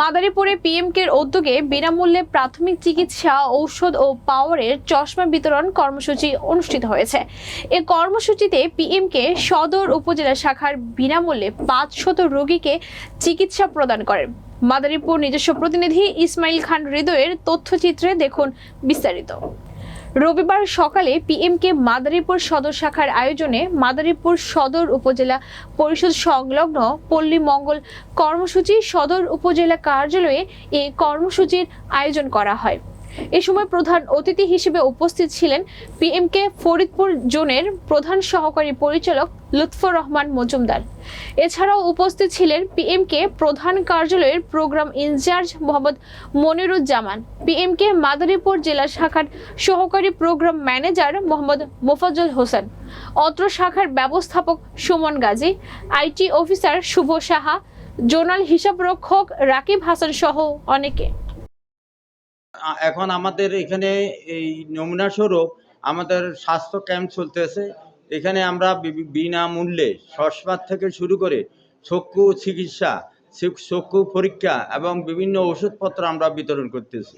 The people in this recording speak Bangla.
মাদারীপুরে পিএমকের উদ্যোগে বিনামূল্যে প্রাথমিক চিকিৎসা, ঔষধ ও পাওয়ারের চশমা বিতরণ কর্মসূচি অনুষ্ঠিত হয়েছে। এ কর্মসূচিতে পিএমকে সদর উপজেলা শাখার বিনামূল্যে পাঁচশত রোগীকে চিকিৎসা প্রদান করেন। মাদারীপুর নিজস্ব প্রতিনিধি ইসমাইল খান হৃদয়ের তথ্যচিত্রে দেখুন বিস্তারিত। রবিবার সকালে পিএমকে মাদারীপুর সদর শাখার আয়োজনে মাদারীপুর সদর উপজেলা পরিষদ সংলগ্ন পল্লী মঙ্গল কর্মসূচি সদর উপজেলা কার্যালয়ে এই কর্মসূচির আয়োজন করা হয়। এ সময় প্রধান অতিথি হিসেবে উপস্থিত ছিলেন পিএমকে ফরিদপুর জোনের প্রধান সহকারী পরিচালক লুৎফর রহমান মজুমদার। এছাড়াও উপস্থিত ছিলেন পিএমকে প্রধান কার্যালয়ের programme in charge Mohammad Moniruzzaman, PMK Madaripur জেলা শাখার সহকারী প্রোগ্রাম ম্যানেজার মোহাম্মদ মোফাজ্জল হোসেন, অত্র শাখার ব্যবস্থাপক Sumon Gazi, IT officer Shuvo Saha, zonal হিসাবরক্ষক Rakib Hasan সহ অনেকে। এখন আমাদের এখানে এই নমুনা স্বরূপ আমাদের স্বাস্থ্য ক্যাম্প চলতেছে। এখানে আমরা বিনামূল্যে সস্পাত থেকে শুরু করে চক্ষু চিকিৎসা, চক্ষু পরীক্ষা এবং বিভিন্ন ওষুধপত্র আমরা বিতরণ করতেছি।